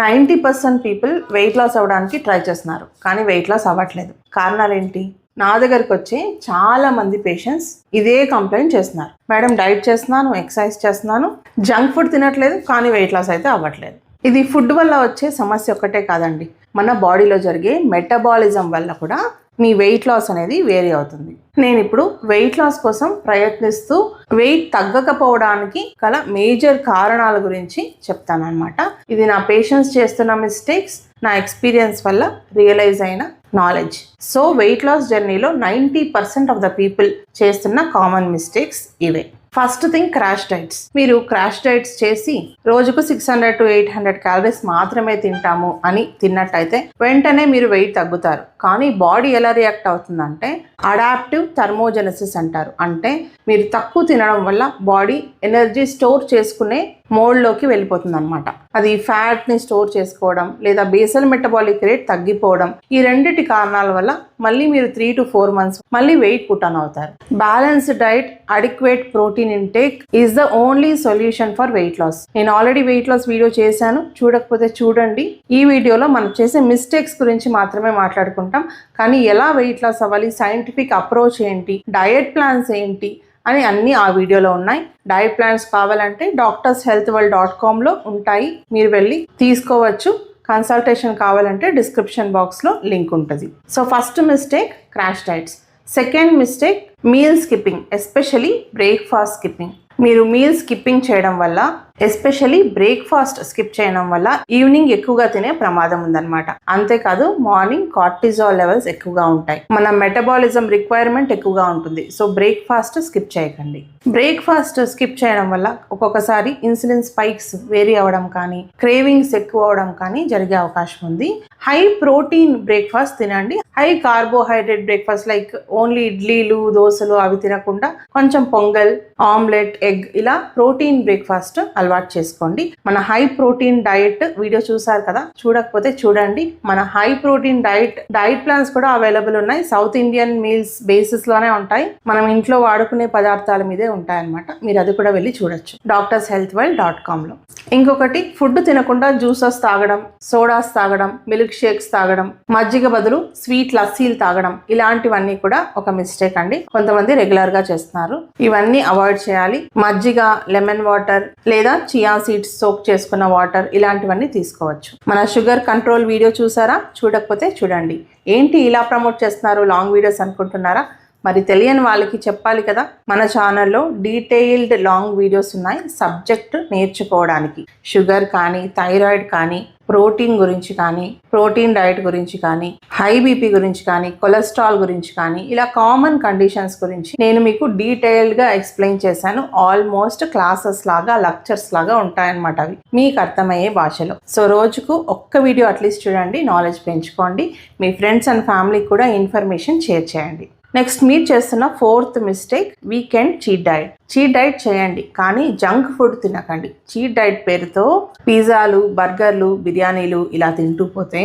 Ninety percent people weight loss అవ్వడానికి try చేస్తున్నారు కానీ వెయిట్ లాస్ అవ్వట్లేదు. కారణాలు ఏంటి నా దగ్గరికి వచ్చి చాలా మంది పేషెంట్స్ ఇదే కంప్లైంట్ చేస్తున్నారు. మేడం డైట్ చేస్తున్నాను ఎక్సర్సైజ్ చేస్తున్నాను జంక్ ఫుడ్ తినట్లేదు కానీ వెయిట్ లాస్ అయితే అవ్వట్లేదు. ఇది ఫుడ్ వల్ల వచ్చే సమస్య ఒక్కటే కాదండి. మన బాడీలో జరిగే మెటబాలిజం వల్ల కూడా మీ వెయిట్ లాస్ అనేది వేరీ అవుతుంది. నేను ఇప్పుడు వెయిట్ లాస్ కోసం ప్రయత్నిస్తూ వెయిట్ తగ్గకపోవడానికి గల మేజర్ కారణాల గురించి చెప్తాను అనమాట ఇది నా పేషెంట్స్ చేస్తున్న మిస్టేక్స్ నా ఎక్స్పీరియన్స్ వల్ల రియలైజ్ అయిన నాలెడ్జ్ సో వెయిట్ లాస్ జర్నీలో ninety percent of the people చేస్తున్న కామన్ మిస్టేక్స్ ఇవే. First thing crash diets. మీరు క్రాష్ డైట్స్ చేసి రోజుకు six hundred to eight hundred calories మాత్రమే తింటాము అని తిన్నట్టయితే వెంటనే మీరు వెయిట్ తగ్గుతారు. కానీ బాడీ ఎలా రియాక్ట్ అవుతుందంటే అడాప్టివ్ థర్మోజెనసిస్ అంటారు. అంటే మీరు తక్కువ తినడం వల్ల బాడీ ఎనర్జీ స్టోర్ చేసుకునే మోడ్లోకి వెళ్ళిపోతుంది అనమాట అది ఫ్యాట్ని స్టోర్ చేసుకోవడం లేదా బేసల్ మెటబాలిక్ రేట్ తగ్గిపోవడం ఈ రెండిటి కారణాల వల్ల మళ్ళీ మీరు త్రీ టు ఫోర్ మంత్స్ మళ్ళీ వెయిట్ పుటాన్ అవుతారు. Balanced diet adequate protein intake is the only solution for weight loss. నేను ఆల్రెడీ వెయిట్ లాస్ వీడియో చేశాను. చూడకపోతే చూడండి. ఈ వీడియోలో మనం చేసే మిస్టేక్స్ గురించి మాత్రమే మాట్లాడుకుంటాం. కానీ ఎలా వెయిట్ లాస్ అవ్వాలి? సైంటిఫిక్ అప్రోచ్ ఏంటి? డయట్ ప్లాన్స్ ఏంటి? అని అన్నీ ఆ వీడియోలో ఉన్నాయి. డైట్ ప్లాన్స్ కావాలంటే డాక్టర్స్ హెల్త్ వరల్డ్ డాట్ కామ్లో ఉంటాయి. మీరు వెళ్ళి తీసుకోవచ్చు. కన్సల్టేషన్ కావాలంటే డిస్క్రిప్షన్ బాక్స్లో లింక్ ఉంటుంది. So first mistake crash diets. Second mistake meal skipping especially breakfast skipping. మీరు మీల్ స్కిప్పింగ్ చేయడం వల్ల ఎస్పెషలీ బ్రేక్ఫాస్ట్ స్కిప్ చేయడం వల్ల ఈవినింగ్ ఎక్కువగా తినే ప్రమాదం ఉందన్నమాట. అంతేకాదు మార్నింగ్ కార్టిజాల్ లెవెల్స్ ఎక్కువగా ఉంటాయి. మన మెటబాలిజం రిక్వైర్మెంట్ ఎక్కువగా ఉంటుంది. సో బ్రేక్ఫాస్ట్ స్కిప్ చేయకండి. బ్రేక్ఫాస్ట్ స్కిప్ చేయడం వల్ల ఒక్కొక్కసారి ఇన్సులిన్ స్పైక్స్ వేరీ అవ్వడం కానీ క్రేవింగ్స్ ఎక్కువ అవడం కానీ జరిగే అవకాశం ఉంది. హై ప్రోటీన్ బ్రేక్ఫాస్ట్ తినండి. High carbohydrate breakfast like only ఇడ్లీలు దోశలు అవి తినకుండా కొంచెం పొంగల్ ఆమ్లెట్ ఎగ్ ఇలా ప్రోటీన్ బ్రేక్ఫాస్ట్ అలవాటు చేసుకోండి. మన హై ప్రోటీన్ డైట్ వీడియో చూసారు కదా? చూడకపోతే చూడండి. మన high protein diet diet plans కూడా అవైలబుల్ ఉన్నాయి. సౌత్ ఇండియన్ మీల్స్ బేసిస్లోనే ఉంటాయి. మనం ఇంట్లో వాడుకునే పదార్థాల మీదే ఉంటాయి అనమాట మీరు అది కూడా వెళ్ళి చూడొచ్చు. డాక్టర్స్ హెల్త్ వెల్ డాట్ కామ్లో. ఇంకొకటి ఫుడ్ తినకుండా జ్యూసెస్ తాగడం సోడాస్ తాగడం మిల్క్ షేక్స్ తాగడం మజ్జిగ బదులు స్వీట్ లస్సీలు తాగడం ఇలాంటివన్నీ కూడా ఒక మిస్టేక్ అండి. కొంతమంది రెగ్యులర్గా చేస్తున్నారు. ఇవన్నీ అవాయిడ్ చేయాలి. మజ్జిగ లెమన్ వాటర్ లేదా చియా సీడ్స్ సోక్ చేసుకున్న వాటర్ ఇలాంటివన్నీ తీసుకోవచ్చు. మన షుగర్ కంట్రోల్ వీడియో చూసారా? చూడకపోతే చూడండి. ఏంటి ఇలా ప్రమోట్ చేస్తున్నారు? లాంగ్ వీడియోస్ అనుకుంటున్నారా? మరి తెలియని వాళ్ళకి చెప్పాలి కదా. మన ఛానల్లో డీటెయిల్డ్ లాంగ్ వీడియోస్ ఉన్నాయి. సబ్జెక్ట్ నేర్చుకోవడానికి. షుగర్ కానీ థైరాయిడ్ కానీ ప్రోటీన్ గురించి కానీ ప్రోటీన్ డైట్ గురించి కానీ హై బీపీ గురించి కానీ కొలెస్ట్రాల్ గురించి కానీ ఇలా కామన్ కండిషన్స్ గురించి నేను మీకు డీటెయిల్డ్గా ఎక్స్ప్లెయిన్ చేశాను. ఆల్మోస్ట్ క్లాసెస్ లాగా లెక్చర్స్ లాగా ఉంటాయన్నమాట అవి. మీకు అర్థమయ్యే భాషలో. సో రోజుకు ఒక్క వీడియో అట్లీస్ట్ చూడండి నాలెడ్జ్ పెంచుకోండి. మీ ఫ్రెండ్స్ అండ్ ఫ్యామిలీకి కూడా ఇన్ఫర్మేషన్ షేర్ చేయండి. నెక్స్ట్ మీరు చేస్తున్న fourth mistake weekend cheat diet cheat diet చేయండి కానీ జంక్ ఫుడ్ తినకండి. చీట్ డైట్ పేరుతో పిజ్జాలు బర్గర్లు బిర్యానీలు ఇలా తింటూ పోతే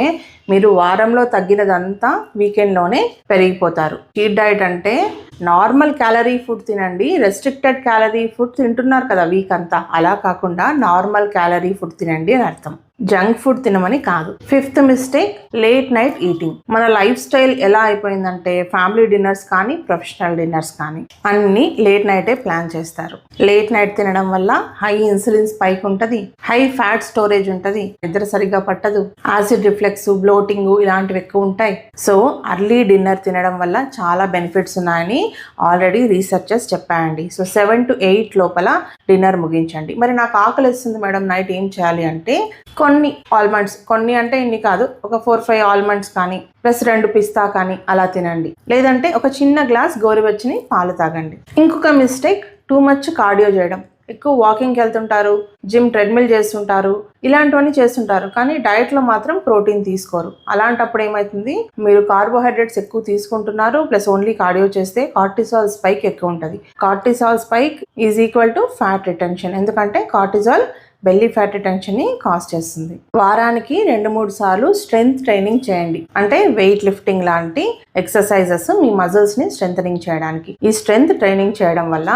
మీరు వారంలో తగ్గినదంతా వీకెండ్లోనే పెరిగిపోతారు. చీట్ డైట్ అంటే నార్మల్ క్యాలరీ ఫుడ్ తినండి రెస్ట్రిక్టెడ్ క్యాలరీ ఫుడ్ తింటున్నారు కదా వీక్ అంతా. అలా కాకుండా నార్మల్ క్యాలరీ ఫుడ్ తినండి అని అర్థం. జంక్ ఫుడ్ తినమని కాదు. Fifth mistake late night eating. మన లైఫ్ స్టైల్ ఎలా అయిపోయిందంటే ఫ్యామిలీ డిన్నర్స్ కానీ ప్రొఫెషనల్ డిన్నర్స్ కానీ అన్ని లేట్ నైటే ప్లాన్ చేస్తారు. లేట్ నైట్ తినడం వల్ల హై ఇన్సులిన్ స్పైక్ ఉంటుంది హై ఫ్యాట్ స్టోరేజ్ ఉంటుంది నిద్ర సరిగ్గా పట్టదు యాసిడ్ రిఫ్లెక్స్ బ్లోటింగ్ ఇలాంటివి ఎక్కువ ఉంటాయి. సో అర్లీ డిన్నర్ తినడం వల్ల చాలా బెనిఫిట్స్ ఉన్నాయని ఆల్రెడీ రీసెర్చర్స్ చెప్పాయండి. సో సెవెన్ టు ఎయిట్ లోపల డిన్నర్ ముగించండి. మరి నాకు ఆకలి వస్తుంది మేడం నైట్ ఏం చేయాలి అంటే కొన్ని ఆల్మండ్స్ కొన్ని అంటే ఇన్ని కాదు ఒక ఫోర్ ఫైవ్ ఆల్మండ్స్ కానీ ప్లస్ రెండు పిస్తా కానీ అలా తినండి. లేదంటే ఒక చిన్న గ్లాస్ గోరువెచ్చని పాలు తాగండి. ఇంకొక మిస్టేక్ టూ మచ్ కార్డియో చేయడం. ఎక్కువ వాకింగ్కి వెళ్తుంటారు జిమ్ ట్రెడ్మిల్ చేస్తుంటారు ఇలాంటివన్నీ చేస్తుంటారు. కానీ డైట్లో మాత్రం ప్రోటీన్ తీసుకోరు. అలాంటప్పుడు ఏమవుతుంది మీరు కార్బోహైడ్రేట్స్ ఎక్కువ తీసుకుంటున్నారు ప్లస్ ఓన్లీ కార్డియో చేస్తే కార్టిసాల్ స్పైక్ ఎక్కువ ఉంటుంది. Cortisol spike is equal to fat retention ఎందుకంటే కార్టిజాల్ బెల్లీ ఫ్యాట్ టెన్షన్ని కాజ్ చేస్తుంది. వారానికి రెండు మూడు సార్లు స్ట్రెంగ్త్ ట్రైనింగ్ చేయండి. అంటే వెయిట్ లిఫ్టింగ్ లాంటి ఎక్సర్సైజెస్ మీ మజిల్స్ని స్ట్రెంగ్ చేయడానికి. ఈ స్ట్రెంగ్త్ ట్రైనింగ్ చేయడం వల్ల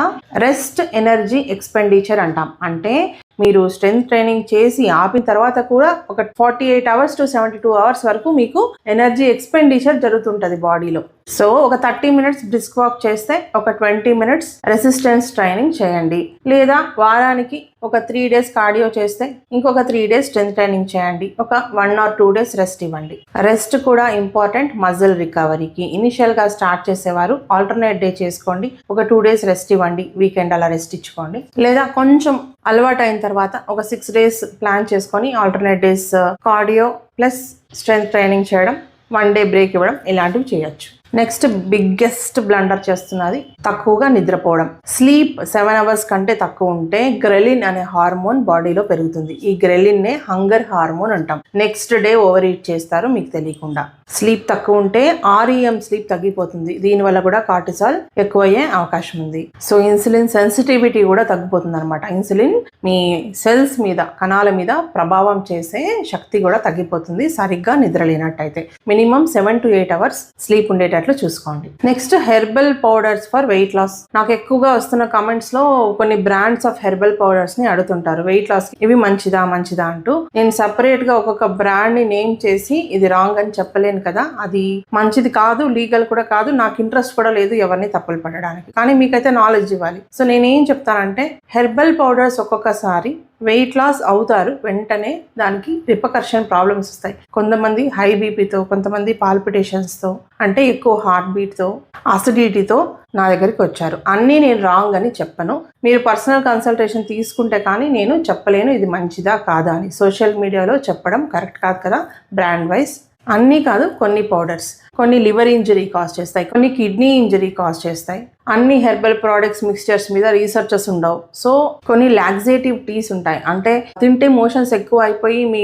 రెస్ట్ ఎనర్జీ ఎక్స్పెండిచర్ అంటాం. అంటే మీరు స్ట్రెంగ్త్ ట్రైనింగ్ చేసి ఆపిన తర్వాత కూడా ఒక forty eight hours to seventy two hours వరకు మీకు ఎనర్జీ ఎక్స్పెండిచర్ జరుగుతుంటుంది బాడీలో సో ఒక థర్టీ మినిట్స్ బ్రిస్క్ వాక్ చేస్తే ఒక ట్వంటీ మినిట్స్ రెసిస్టెన్స్ ట్రైనింగ్ చేయండి. లేదా వారానికి ఒక త్రీ డేస్ కార్డియో చేస్తే ఇంకొక త్రీ డేస్ స్ట్రెంత్ ట్రైనింగ్ చేయండి. ఒక one or two days rest ఇవ్వండి. రెస్ట్ కూడా ఇంపార్టెంట్ మజిల్ రికవరీకి. ఇనిషియల్గా స్టార్ట్ చేసేవారు ఆల్టర్నేట్ డే చేసుకోండి. ఒక టూ డేస్ రెస్ట్ ఇవ్వండి. వీకెండ్ అలా రెస్ట్ ఇచ్చుకోండి. లేదా కొంచెం అలవాటు అయిన తర్వాత ఒక సిక్స్ డేస్ ప్లాన్ చేసుకొని alternate days cardio plus strength training చేయడం వన్ డే బ్రేక్ ఇవ్వడం ఇలాంటివి చేయొచ్చు. నెక్స్ట్ బిగ్గెస్ట్ బ్లండర్ చేస్తున్నది తక్కువగా నిద్రపోవడం. స్లీప్ సెవెన్ అవర్స్ కంటే తక్కువ ఉంటే గ్రెలిన్ అనే హార్మోన్ బాడీలో పెరుగుతుంది. ఈ గ్రెలిన్ నే హంగర్ హార్మోన్ అంటాం. నెక్స్ట్ డే ఓవర్ ఈట్ చేస్తారు మీకు తెలియకుండా. స్లీప్ తక్కువ ఉంటే ఆర్ఈఎం స్లీప్ తగ్గిపోతుంది. దీనివల్ల కూడా కార్టిసాల్ ఎక్కువయ్యే అవకాశం ఉంది. సో ఇన్సులిన్ సెన్సిటివిటీ కూడా తగ్గిపోతుంది అనమాట ఇన్సులిన్ మీ సెల్స్ మీద కణాల మీద ప్రభావం చేసే శక్తి కూడా తగ్గిపోతుంది. సరిగ్గా నిద్ర లేనట్టయితే minimum seven to eight hours sleep ఉండేటట్లు చూసుకోండి. Next herbal powders for weight loss. నాకు ఎక్కువగా వస్తున్న కమెంట్స్లో కొన్ని బ్రాండ్స్ ఆఫ్ హెర్బల్ పౌడర్స్ని అడుగుతుంటారు. వెయిట్ లాస్ ఇవి మంచిదా మంచిదా అంటూ. నేను సపరేట్గా ఒక్కొక్క బ్రాండ్ని నేమ్ చేసి ఇది రాంగ్ అని చెప్పలేను కదా అది మంచిది కాదు లీగల్ కూడా కాదు నాకు ఇంట్రెస్ట్ కూడా లేదు ఎవరిని తప్పులు పడడానికి. కానీ మీకైతే నాలెడ్జ్ ఇవ్వాలి. సో నేనేం చెప్తానంటే హెర్బల్ పౌడర్స్ ఒక్కొక్కసారి వెయిట్ లాస్ అవుతారు వెంటనే దానికి రిపకర్షన్ ప్రాబ్లమ్స్ వస్తాయి. కొంతమంది హై బీపీతో కొంతమంది పాల్పిటేషన్స్తో అంటే ఎక్కువ హార్ట్ బీట్తో అసిడిటీతో నా దగ్గరికి వచ్చారు. అన్నీ నేను రాంగ్ అని చెప్పను. మీరు పర్సనల్ కన్సల్టేషన్ తీసుకుంటే కానీ నేను చెప్పలేను ఇది మంచిదా కాదా అని. సోషల్ మీడియాలో చెప్పడం కరెక్ట్ కాదు కదా బ్రాండ్ వైజ్. అన్నీ కాదు కొన్ని పౌడర్స్ కొన్ని లివర్ ఇంజరీ కాజ్ చేస్తాయి కొన్ని కిడ్నీ ఇంజరీ కాజ్ చేస్తాయి. అన్ని హెర్బల్ ప్రోడక్ట్స్ మిక్స్చర్స్ మీద రీసెర్చెస్ ఉండవు. సో కొన్ని లాక్సేటివ్ టీస్ ఉంటాయి. అంటే తింటే మోషన్స్ ఎక్కువ అయిపోయి మీ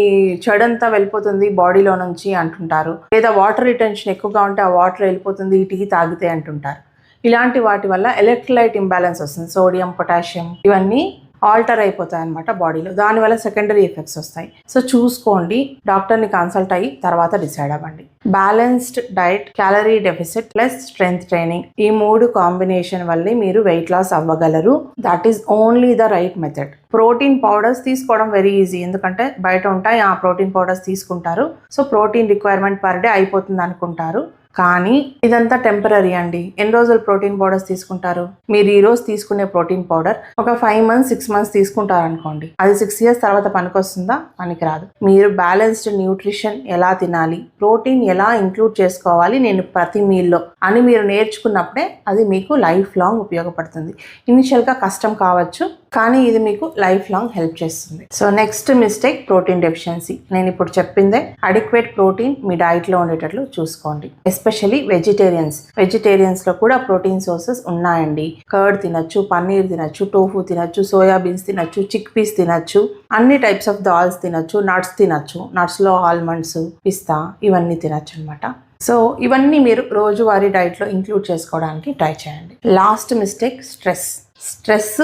చెడంతా వెళ్ళిపోతుంది బాడీలో నుంచి అంటుంటారు. లేదా వాటర్ రిటెన్షన్ ఎక్కువగా ఉంటే ఆ వాటర్ వెళ్ళిపోతుంది ఈ టీ తాగితే అంటుంటారు. ఇలాంటి వాటి వల్ల ఎలక్ట్రోలైట్ ఇంబ్యాలెన్స్ వస్తుంది సోడియం పొటాషియం ఇవన్నీ ఆల్టర్ అయిపోతాయి అనమాట బాడీలో. దానివల్ల సెకండరీ ఎఫెక్ట్స్ వస్తాయి. సో చూసుకోండి డాక్టర్ని కన్సల్ట్ అయ్యి తర్వాత డిసైడ్ అవ్వండి. Balanced diet calorie deficit plus strength training ఈ మూడు కాంబినేషన్ వల్లే మీరు weight loss అవ్వగలరు. That is only the right method protein powders తీసుకోవడం వెరీ ఈజీ ఎందుకంటే బయట ఉంటాయి ఆ ప్రోటీన్ పౌడర్స్ తీసుకుంటారు. So protein requirement per day అయిపోతుంది అనుకుంటారు. కానీ ఇదంతా టెంపరీ అండి. ఎన్ని రోజులు ప్రోటీన్ పౌడర్స్ తీసుకుంటారు? మీరు ఈ రోజు తీసుకునే ప్రోటీన్ పౌడర్ ఒక ఫైవ్ మంత్స్ సిక్స్ మంత్స్ తీసుకుంటారు అనుకోండి అది సిక్స్ ఇయర్స్ తర్వాత పనికొస్తుందా? పనికిరాదు. మీరు బ్యాలెన్స్డ్ న్యూట్రిషన్ ఎలా తినాలి? ప్రోటీన్ ఎలా ఇంక్లూడ్ చేసుకోవాలి నేను ప్రతి మీల్లో అని మీరు నేర్చుకున్నప్పుడే అది మీకు లైఫ్ లాంగ్ ఉపయోగపడుతుంది. ఇనిషియల్గా కష్టం కావచ్చు కానీ ఇది మీకు లైఫ్ లాంగ్ హెల్ప్ చేస్తుంది. So next mistake protein deficiency. నేను ఇప్పుడు చెప్పిందే అడిక్వేట్ ప్రోటీన్ మీ డైట్లో ఉండేటట్లు చూసుకోండి. Especially vegetarians. వెజిటేరియన్స్లో కూడా ప్రోటీన్ సోర్సెస్ ఉన్నాయండి. కర్డ్ తినచ్చు పన్నీర్ తినచ్చు టోఫు తినచ్చు సోయాబీన్స్ తినచ్చు చిక్ పీస్ తినచ్చు అన్ని టైప్స్ ఆఫ్ దాల్స్ తినచ్చు నట్స్ తినచ్చు. నట్స్లో ఆల్మండ్స్ పిస్తా ఇవన్నీ తినచ్చు అనమాట సో ఇవన్నీ మీరు రోజువారీ డైట్లో ఇంక్లూడ్ చేసుకోవడానికి ట్రై చేయండి. Last mistake stress. స్ట్రెస్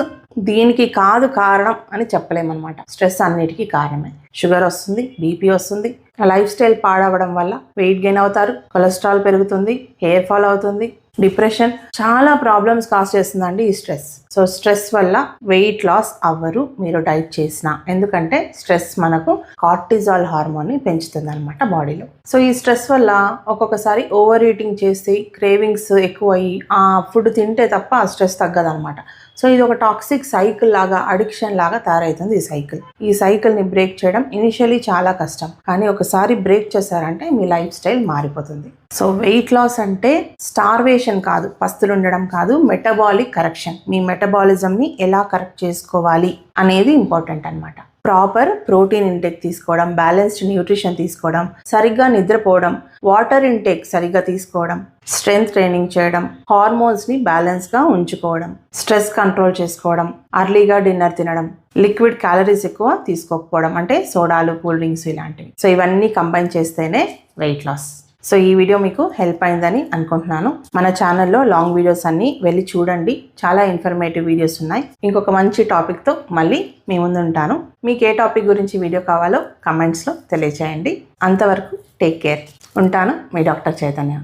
దీనికి కాదు కారణం అని చెప్పలేమన్నమాట. స్ట్రెస్ అన్నిటికీ కారణమే. షుగర్ వస్తుంది బీపీ వస్తుంది లైఫ్ స్టైల్ పాడవడం వల్ల వెయిట్ గెయిన్ అవుతారు కొలెస్ట్రాల్ పెరుగుతుంది హెయిర్ ఫాల్ అవుతుంది డిప్రెషన్ చాలా ప్రాబ్లమ్స్ కాజ్ చేస్తుందండి ఈ స్ట్రెస్. సో స్ట్రెస్ వల్ల వెయిట్ లాస్ అవ్వరు మీరు డైట్ చేసిన. ఎందుకంటే స్ట్రెస్ మనకు కార్టిజాల్ హార్మోన్ని పెంచుతుంది అనమాట బాడీలో. సో ఈ స్ట్రెస్ వల్ల ఒక్కొక్కసారి ఓవర్ ఈటింగ్ చేసి క్రేవింగ్స్ ఎక్కువయ్యి ఆ ఫుడ్ తింటే తప్ప ఆ స్ట్రెస్ తగ్గదనమాట సో ఇది ఒక టాక్సిక్ సైకిల్ లాగా అడిక్షన్ లాగా తయారవుతుంది ఈ సైకిల్ ఈ సైకిల్ని బ్రేక్ చేయడం ఇనిషియలీ చాలా కష్టం. కానీ ఒకసారి బ్రేక్ చేశారంటే మీ లైఫ్ స్టైల్ మారిపోతుంది. సో వెయిట్ లాస్ అంటే స్టార్వేషన్ కాదు పస్తులు ఉండడం కాదు మెటబాలిక్ కరెక్షన్ మీ మెటబాలిజంని ఎలా కరెక్ట్ చేసుకోవాలి అనేది ఇంపార్టెంట్ అన్నమాట. ప్రాపర్ ప్రోటీన్ ఇంటేక్ తీసుకోవడం బ్యాలెన్స్డ్ న్యూట్రిషన్ తీసుకోవడం సరిగ్గా నిద్రపోవడం వాటర్ ఇంటేక్ సరిగ్గా తీసుకోవడం స్ట్రెంగ్త్ ట్రైనింగ్ చేయడం హార్మోన్స్ని బ్యాలెన్స్గా ఉంచుకోవడం స్ట్రెస్ కంట్రోల్ చేసుకోవడం అర్లీగా డిన్నర్ తినడం లిక్విడ్ క్యాలరీస్ ఎక్కువ తీసుకోకపోవడం అంటే సోడాలు కూల్ డ్రింక్స్ ఇలాంటివి. సో ఇవన్నీ కంబైన్ చేస్తేనే వెయిట్ లాస్ సో ఈ వీడియో మీకు హెల్ప్ అయిందని అనుకుంటున్నాను. మన ఛానల్లో లాంగ్ వీడియోస్ అన్ని వెళ్ళి చూడండి. చాలా ఇన్ఫర్మేటివ్ వీడియోస్ ఉన్నాయి. ఇంకొక మంచి టాపిక్తో మళ్ళీ మీ ముందు ఉంటాను. మీకు ఏ టాపిక్ గురించి వీడియో కావాలో కమెంట్స్లో తెలియచేయండి అంతవరకు టేక్ కేర్ ఉంటాను మీ డాక్టర్ చైతన్య.